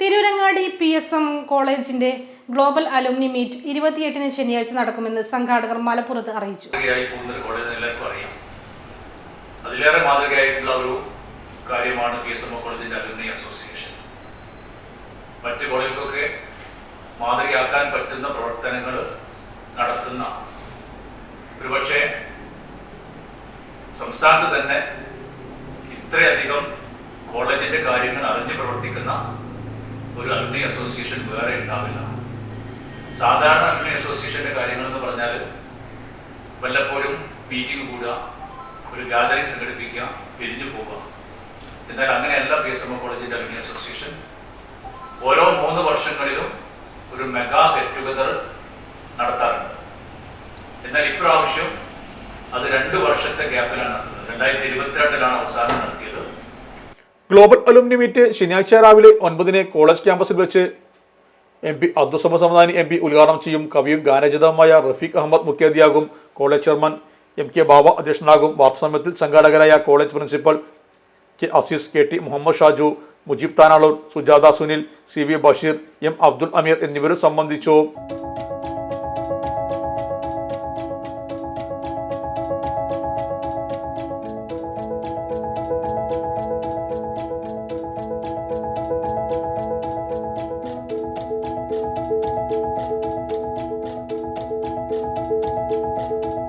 Tirurangadi P S M കോളേജിന്റെ global alumni meet ഇരുപത്തിയെട്ടിന് ശനിയാഴ്ച നടക്കുമെന്ന് സംഘാടകർ മലപ്പുറത്ത് അറിയിച്ചു. അതിലേറെ മാതൃകയായിട്ടുള്ള ഒരു കാര്യമാണ് പി എസ് എം കോളേജിന്റെ അലുമിനി അസോസിയേഷൻ മറ്റ് കോളേജുകൾക്കൊക്കെ മാതൃകയാക്കാൻ പറ്റുന്ന പ്രവർത്തനങ്ങൾ നടത്തുന്ന ഒരുപക്ഷെ സംസ്ഥാനത്ത് തന്നെ ഇത്രയധികം കോളേജിന്റെ കാര്യങ്ങൾ അറിഞ്ഞു പ്രവർത്തിക്കുന്ന ഒരു അഗ്നി അസോസിയേഷൻ വേറെ ഉണ്ടാവില്ല. സാധാരണ അഗ്നി അസോസിയേഷന്റെ കാര്യങ്ങൾ എന്ന് പറഞ്ഞാൽ വല്ലപ്പോഴും മീറ്റിംഗ് കൂടുക ഒരു ഗാദറിംഗ് സംഘടിപ്പിക്കുക പിരിഞ്ഞു പോവുക. എന്നാൽ അങ്ങനെയല്ല പി എസ് എം ഒ കോളേജിന്റെ അഗ്നി അസോസിയേഷൻ ഓരോ മൂന്ന് വർഷങ്ങളിലും ഒരു മെഗാ ഗെറ്റ് ടുഗദർ നടത്താറുണ്ട്. എന്നാൽ ഇപ്രാവശ്യം അത് രണ്ട് വർഷത്തെ ഗ്യാപ്പിലാണ് നടത്തുന്നത്. രണ്ടായിരത്തി ഇരുപത്തിരണ്ടിലാണ് അവസാനം നടത്തിയത്. ഗ്ലോബൽ അലുമിനി മീറ്റ് ശനിയാഴ്ച രാവിലെ ഒൻപതിന് കോളേജ് ക്യാമ്പസിൽ വെച്ച് M P അബ്ദുസമ Samadani M P ഉദ്ഘാടനം ചെയ്യും. കവിയും ഗാനരചിതവുമായ Rafeeq Ahmed മുഖ്യാതിയാകും college chairman M K Baba അധ്യക്ഷനാകും. വാർത്താസമ്മേളനത്തിൽ സംഘാടകരായ college principal K Azeez K T Muhammad Shaju Mujeeb Thanalur Sujatha Sunil C V Basheer M Abdul Ameer എന്നിവരും സംബന്ധിച്ചു.